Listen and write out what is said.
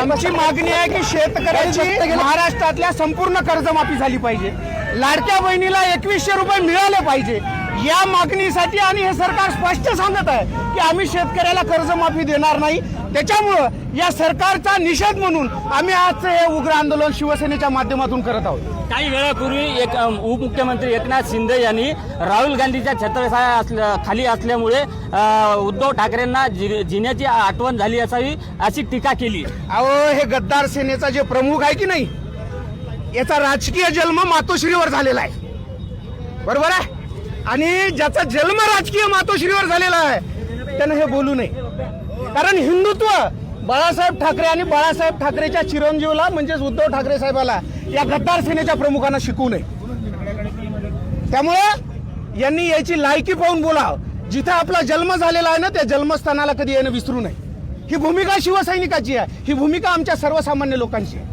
आमची मागणी आहे की शेतकऱ्याची महाराष्ट्रातल्या संपूर्ण कर्जमाफी झाली पाहिजे. लाडक्या बहिणीला एकवीसशे रुपये मिळाले पाहिजे. या मागणीसाठी आणि हे सरकार स्पष्ट सांगत आहे की आम्ही शेतकऱ्याला कर्जमाफी देणार नाही. त्याच्यामुळं या सरकारचा निषेध म्हणून आम्ही आजचं हे उग्र आंदोलन शिवसेनेच्या माध्यमातून करत आहोत. काही वेळापूर्वी एक उपमुख्यमंत्री एकनाथ शिंदे यांनी राहुल गांधीच्या छत्रछाया असल्या खाली असल्यामुळे उद्धव ठाकरेंना जिण्याची आठवण झाली असावी अशी टीका केली. अहो हे गद्दार सेनेचा जे प्रमुख आहे की नाही याचा राजकीय जन्म मातोश्रीवर झालेला आहे. बरोबर आहे? आणि ज्याचा जन्म राजकीय मातोश्रीवर झालेला आहे त्यानं हे बोलू नये. कारण हिंदुत्व बाळासाहेब ठाकरे आणि बाळासाहेब ठाकरेच्या चिरंजीवला म्हणजेच उद्धव ठाकरे साहेबाला या गद्दार सेनेच्या प्रमुखांना शिकवू नये. त्यामुळे यांनी याची लायकी पाहून बोलावं. जिथे आपला जन्म झालेला आहे ना त्या जन्मस्थानाला कधी येणं विसरू नये. ही भूमिका शिवसैनिकाची आहे. ही भूमिका आमच्या सर्वसामान्य लोकांची आहे.